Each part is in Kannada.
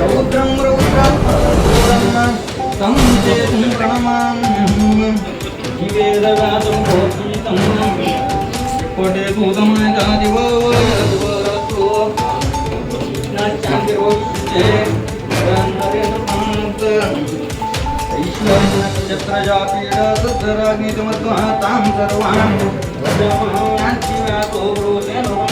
రౌద్రం రౌద్రం తం చేతుం ప్రణమామి వేదవ్యాసం గోపీతం కోటే భూతమాయ గాదివో ైశ్వర్యత్రజాపీడాగ్నిమద్వాం సర్వాన్ ప్రజామహాన్యాతో బ్రూతేనో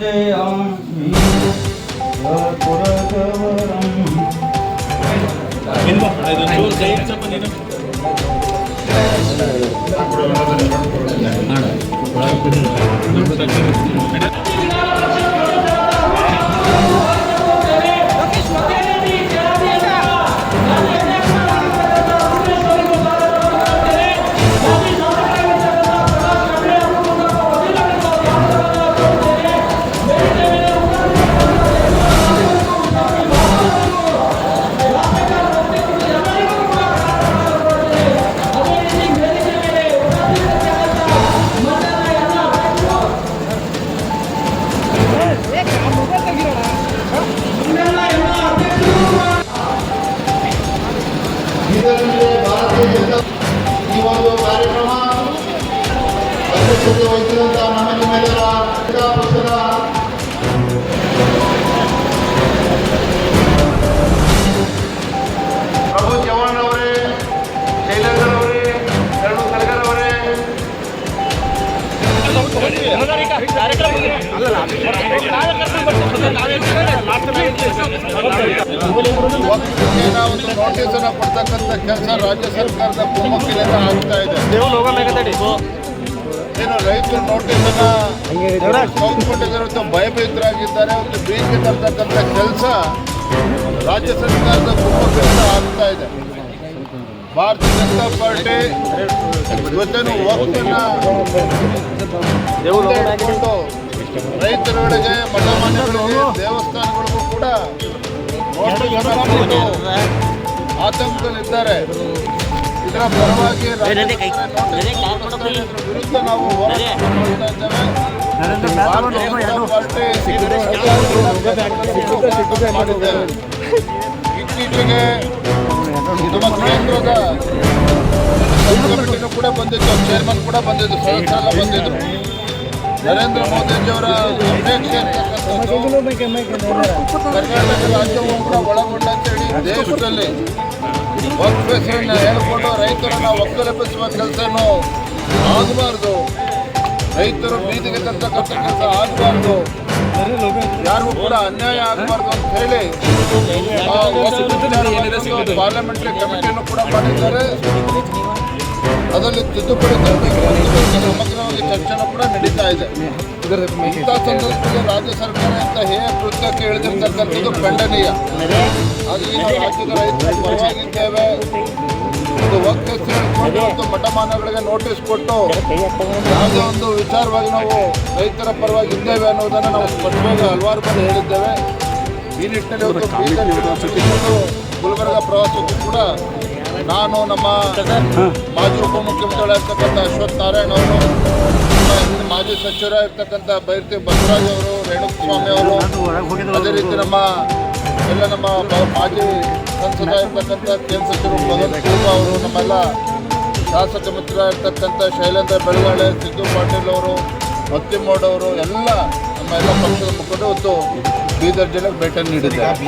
I'm. I'm going to go to the hospital. I'm ಇದರಲ್ಲಿ ಭಾರತೀಯ ಜನತಾ ಈ ಒಂದು ಕಾರ್ಯಕ್ರಮ ಅಧ್ಯಕ್ಷತೆ ವಹಿಸಿದಂತಹ ನಮ್ಮ ನಿಮ್ಮೆಲ್ಲರ ಕ್ರೀಡಾ ಒಂದು ನೋಟಿಸ್ ಅನ್ನ ಕೊಡ್ತಕ್ಕಂಥ ಕೆಲಸ ರಾಜ್ಯ ಸರ್ಕಾರದ ಕುಮ್ಮಕ್ಕಿನಿಂದ ಆಗ್ತಾ ಇದೆ. ಏನು ರೈತರು ನೋಟಿಸ್ ಅನ್ನ ಕೌಲ್ಕೊಂಡಿದ್ದಾರೆ ಮತ್ತು ಭಯಭೀತರಾಗಿದ್ದಾರೆ. ಒಂದು ಬೀದಿಗೆ ತರ್ತಕ್ಕಂಥ ಕೆಲಸ ರಾಜ್ಯ ಸರ್ಕಾರದ ಕುಮ್ಮಕ್ಕಿನಿಂದ ಆಗ್ತಾ ಇದೆ. ಭಾರತೀಯ ಜನತಾ ಪಾರ್ಟಿ ಇವತ್ತೇನು ಒಕ್ಕನ್ನ ಇಟ್ಕೊಂಡು ರೈತರುಗಳಿಗೆ ಮಠಮಾನ್ಯಗಳಿಗೆ ದೇವಸ್ಥಾನಗಳಿಗೂ ಕೂಡ ಆತಂಕದಲ್ಲಿದ್ದಾರೆ. ಇದರ ಪರವಾಗಿ ವಿರುದ್ಧ ನಾವು ಹೋರಾಟ ಭಾರತೀಯ ಮಾಡಿದ್ದೇವೆ. ಇತ್ತೀಚೆಗೆ ಕೇಂದ್ರದ ಕಮಿಟಿನೂ ಕೂಡ ಬಂದಿತ್ತು ಚೇರ್ಮನ್ ಕೂಡ ಬಂದಿದ್ದು ಸದಸ್ಯರೆಲ್ಲ ಬಂದಿದ್ರು ನರೇಂದ್ರ ಮೋದಿಜಿಯವರ ಅಪೇಕ್ಷೆ ಕರ್ನಾಟಕ ರಾಜ್ಯವು ಕೂಡ ಒಳಗೊಂಡಂತೆ ಇಡೀ ದೇಶದಲ್ಲಿ ವಕ್ಫ್ ಹೆಸರನ್ನ ಹೇಳ್ಕೊಂಡು ರೈತರನ್ನ ಒಕ್ಕಲೆಬ್ಬಿಸುವ ಕೆಲಸನೂ ಆಗಬಾರ್ದು. ರೈತರು ಬೀದಿಗೆ ತರ್ತಕ್ಕಂಥ ಕೆಲಸ ಆಗಬಾರ್ದು. ಯಾರಿಗೂ ಕೂಡ ಅನ್ಯಾಯ ಆಗಬಾರ್ದು ಅಂತ ಹೇಳಿ ಪಾರ್ಲಿಮೆಂಟರಿ ಕಮಿಟಿಯನ್ನು ಕೂಡ ಮಾಡಿದ್ದಾರೆ. ಅದರಲ್ಲಿ ತಿದ್ದುಪಡಿ ತರಬೇಕು ಸಮಗ್ರವಾಗಿ ಚರ್ಚೆನೂ ಕೂಡ ನಡೀತಾ ಇದೆ. ಇಂಥ ಸಂದರ್ಭದಲ್ಲಿ ರಾಜ್ಯ ಸರ್ಕಾರ ಅಂತ ಹೇಯ ಕೃತ್ಯಕ್ಕೆ ಇಳಿದಿರ್ತಕ್ಕಂಥದ್ದು ಖಂಡನೀಯ. ಹಾಗಾಗಿ ನಾವು ರಾಜ್ಯದ ರೈತರು ಪರವಾಗಿದ್ದೇವೆ. ಸೇರಿಕೊಂಡು ಇವತ್ತು ಮಠಮಾನಗಳಿಗೆ ನೋಟಿಸ್ ಕೊಟ್ಟು ಯಾವುದೇ ಒಂದು ವಿಚಾರವಾಗಿ ನಾವು ರೈತರ ಪರವಾಗಿ ಇದ್ದೇವೆ ಅನ್ನೋದನ್ನು ನಾವು ಸ್ಪಷ್ಟವಾಗಿ ಹಲವಾರು ಬಾರಿ ಹೇಳಿದ್ದೇವೆ. ಈ ನಿಟ್ಟಿನಲ್ಲಿ ಒಂದು ಬೀದರ್ ಯೂನಿವರ್ಸಿಟಿಗಳು ಗುಲ್ಬರ್ಗ ಪ್ರವಾಸಕ್ಕೂ ಕೂಡ ನಾನು ನಮ್ಮ ಮಾಜಿ ಉಪಮುಖ್ಯಮಂತ್ರಿಗಳಾಗಿರ್ತಕ್ಕಂಥ ಅಶ್ವಥ್ ನಾರಾಯಣ ಅವರು ಮಾಜಿ ಸಚಿವರಾಗಿರ್ತಕ್ಕಂಥ ಬೈರ್ತಿ ಬಸವರಾಜ್ ಅವರು ರೇಣುಕಸ್ವಾಮಿ ಅವರು ಅದೇ ರೀತಿ ನಮ್ಮ ಎಲ್ಲ ನಮ್ಮ ಮಾಜಿ ಸಂಸದ ಇರ್ತಕ್ಕಂಥ ಕೇಂದ್ರ ಸಚಿವರು ಭಗತ್ ಸಿಂಗ್ ಅವರು, ನಮ್ಮೆಲ್ಲ ಶಾಸಕ ಮಿತ್ರರಾಗಿರ್ತಕ್ಕಂಥ ಶೈಲೇಂದ್ರ ಬೆಳಗಾಳೆ, ಸಿದ್ದು ಪಾಟೀಲ್ ಅವರು ಮತ್ತಿಮೋಡ್ ಅವರು, ಎಲ್ಲ ನಮ್ಮ ಎಲ್ಲ ಪಕ್ಷದ ಮುಖಂಡರು ಇವತ್ತು ಬೀದರ್ ಜಿಲ್ಲೆಗೆ ಭೇಟಿ ನೀಡಿದ್ದಾರೆ.